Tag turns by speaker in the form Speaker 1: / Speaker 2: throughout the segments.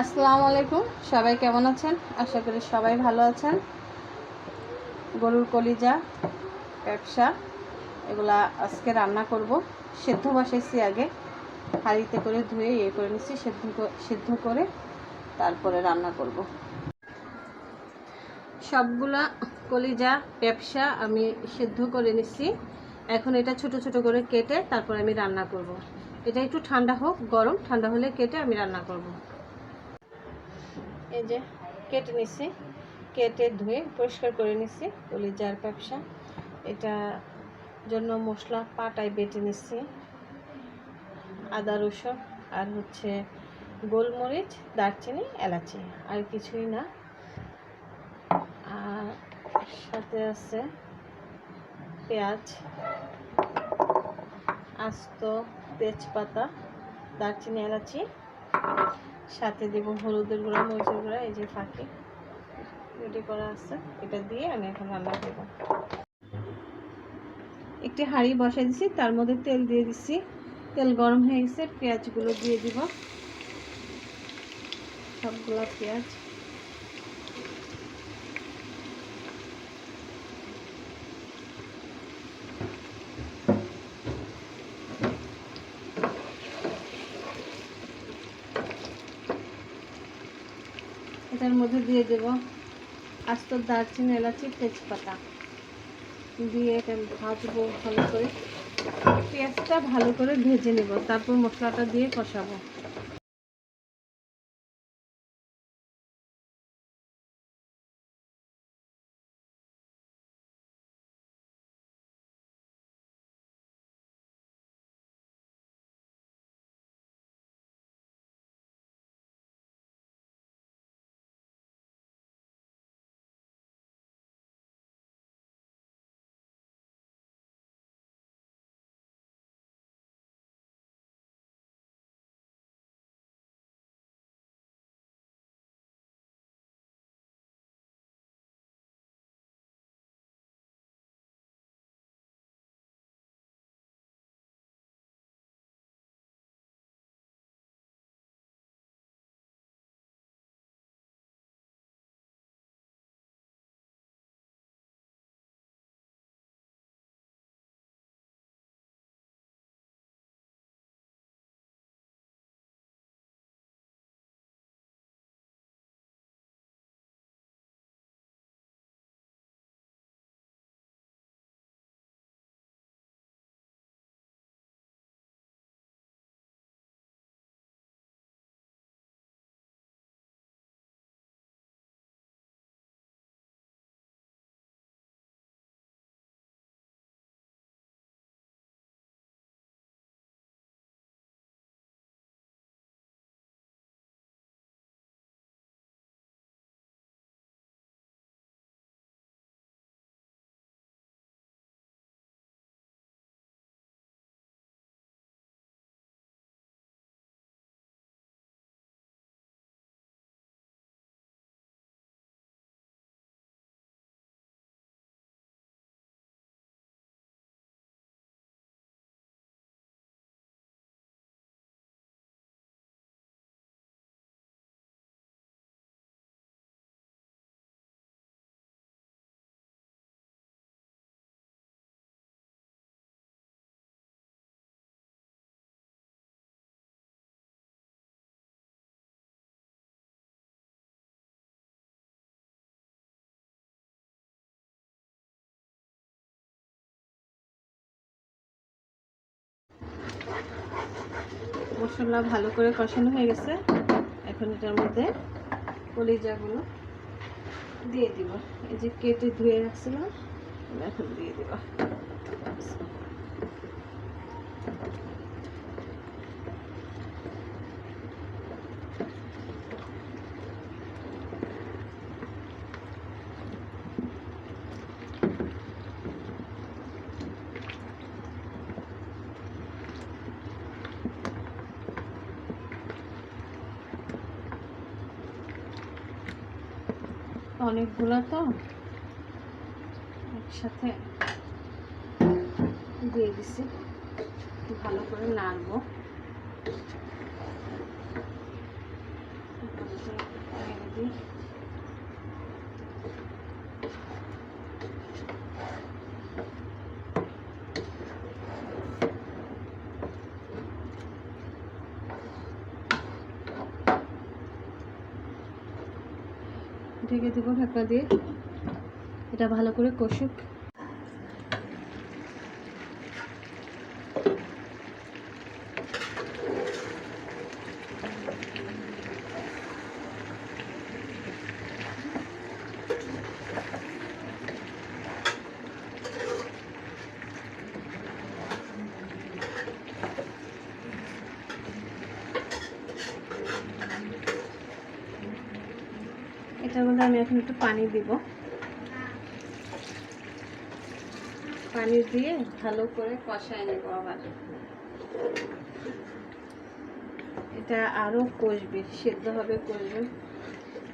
Speaker 1: আসসালামু আলাইকুম। সবাই কেমন আছেন? আশা করি সবাই ভালো আছেন। গরুর কলিজা, ব্যবসা, এগুলা আজকে রান্না করব। সেদ্ধ বসাইছি আগে। হাঁড়িতে করে ধুয়ে ইয়ে করে নিচ্ছি সেদ্ধ সেদ্ধ করে তারপরে রান্না করব। সবগুলা কলিজা, ব্যবসা আমি সেদ্ধ করে নিচ্ছি এখন এটা ছোট ছোট করে কেটে তারপর আমি রান্না করব। এটা একটু ঠান্ডা হোক, গরম, ঠান্ডা হলে কেটে আমি রান্না করব। এই যে কেটে নিচ্ছি কেটে ধুয়ে পরিষ্কার করে নিচ্ছি কলিজার ব্যবসা। এটা জন্য মশলা পাটায় বেটে নিচ্ছি আদা, রসুন, আর হচ্ছে গোলমরিচ, দারচিনি, এলাচি, আর কিছুই না। আর সাথে আছে পেঁয়াজ, আস্ত তেজপাতা, দারচিনি, এলাচি সাথে দেবো হলুদের গুঁড়া, মরিচের গুঁড়া, এই যে ফাঁকে। রেডি করা আছে, এটা দিয়ে আমি এখন রান্না করব। একটি হাঁড়ি বসাই দিছি, তার মধ্যে তেল দিয়ে দিছি। তেল গরম হয়ে গেছে, পেঁয়াজগুলো দিয়ে দিব। সবগুলো পেঁয়াজ। মধ্যে দিয়ে দেব। আস্ত দারচিনি, এলাচি, তেজপাতা। দিয়ে এটা ভাজবো ভালো করে। পেঁয়াজটা ভালো করে ভেজে নেব। তারপর মশলাটা দিয়ে কষাবো। মশলা ভালো করে কষানো হয়ে গেছে। এখন এটার মধ্যে কলিজাগুলো দিয়ে দিব। এই যে কেটে ধুয়ে রাখছিলাম এখন দিয়ে দিব। অনেকগুলো তো। একসাথে দিয়ে দিছি। ভালো করে নাড়বো। ভালো দিই। ঢেকে দেবো ঢাকনা দিয়ে। এটা ভালো করে কষুক। মধ্যে আমি এখন একটু পানি দিব। পানি দিয়ে ভালো করে কষায় নেব আবার। এটা আরও কষবে, সেদ্ধ হবে, কষবে।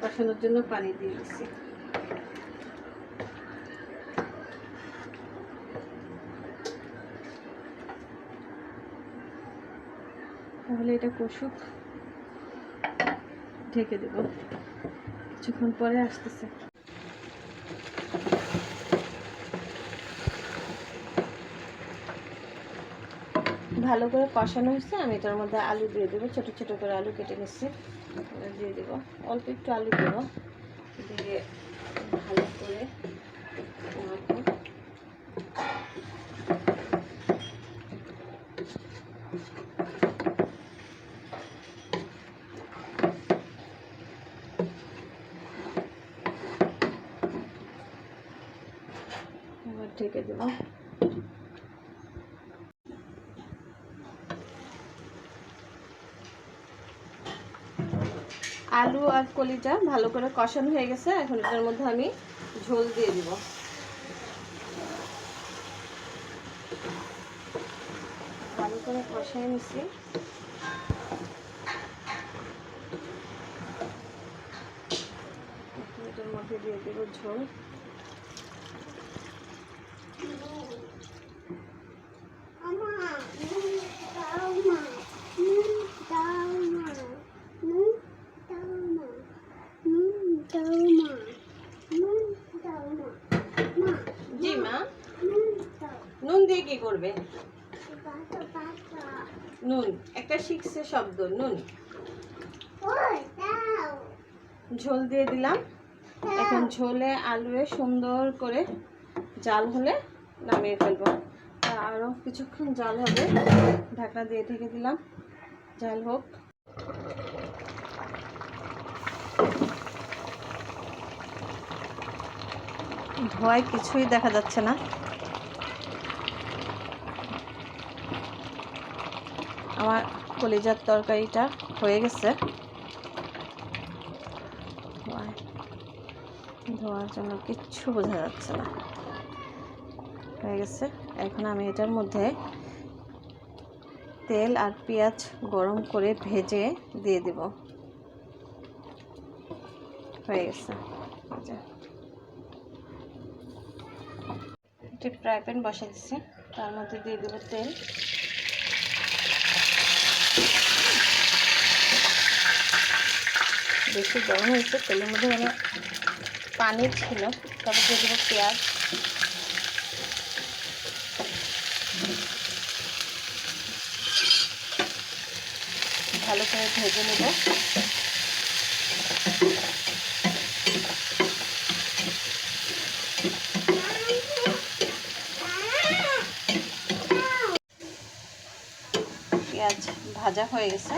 Speaker 1: কষানোর জন্য পানি দিয়ে দিচ্ছি। তাহলে এটা কষুক, ঢেকে দেবো। কিছুক্ষণ পরে আসতেছে। ভালো করে কষানো হয়েছে, আমি এটার মধ্যে আলু দিয়ে দেবো, ছোটো ছোটো করে আলু কেটে নিচ্ছি। দিয়ে দেবো, অল্প একটু আলু দেবো। দিয়ে ভালো করে নাড়বো। এবার ঢেকে দেবো আলু আর কলিটা ভালো করে কষানো হয়ে গেছে, এখন এটার মধ্যে আমি ঝোল দিয়ে দিব। ভালো করে কষাই এখন এটার মধ্যে দিয়ে দেবো ঝোল। জি, মা। নুন দিয়ে কি করবে? নুন, একটা শিখছে শব্দ, নুন। ঝোল দিয়ে দিলাম। এখন ঝোলে আলুয়ে সুন্দর করে জাল হলে নামিয়ে ফেলব। আরও কিছুক্ষণ জাল হবে। ঢাকনা দিয়ে ঢেকে দিলাম। জাল হোক। ধোয়ায় কিছুই দেখা যাচ্ছে না। আমার কলিজার তরকারিটা হয়ে গেছে। ধোয়ার জন্য কিচ্ছু বোঝা যাচ্ছে না। হয়ে গেছে। এখন আমি এটার মধ্যে তেল আর পেঁয়াজ গরম করে ভেজে দিয়ে দেব। হয়ে গেছে এই যে। একটি ফ্রাই প্যান বসে দিচ্ছি তার মধ্যে দিয়ে দেবো তেল। বেশি গরম হয়েছে, তেলের মধ্যে মানে পানি ছিল। তারপর দিয়ে দেবো পেঁয়াজ। ভালো করে ভেজে নেব পেঁয়াজ ভাজা হয়ে গেছে।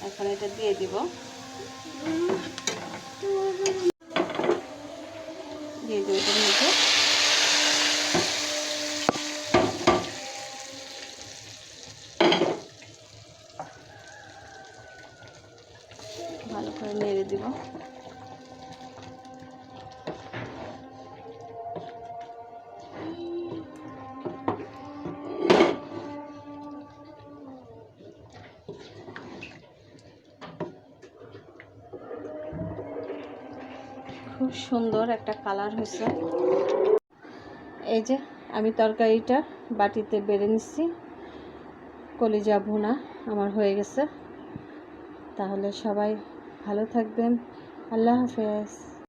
Speaker 1: এখন এটা দিয়ে দিব। দিয়ে দিব এটার মধ্যে। ভালো করে নেড়ে দিব। খুব সুন্দর একটা কালার হয়েছে। এই যে আমি তরকারিটা বাটিতে বেড়ে নিচ্ছি। কলিজা ভুনা আমার হয়ে গেছে। তাহলে সবাই ভালো থাকবেন। আল্লাহ হাফেজ।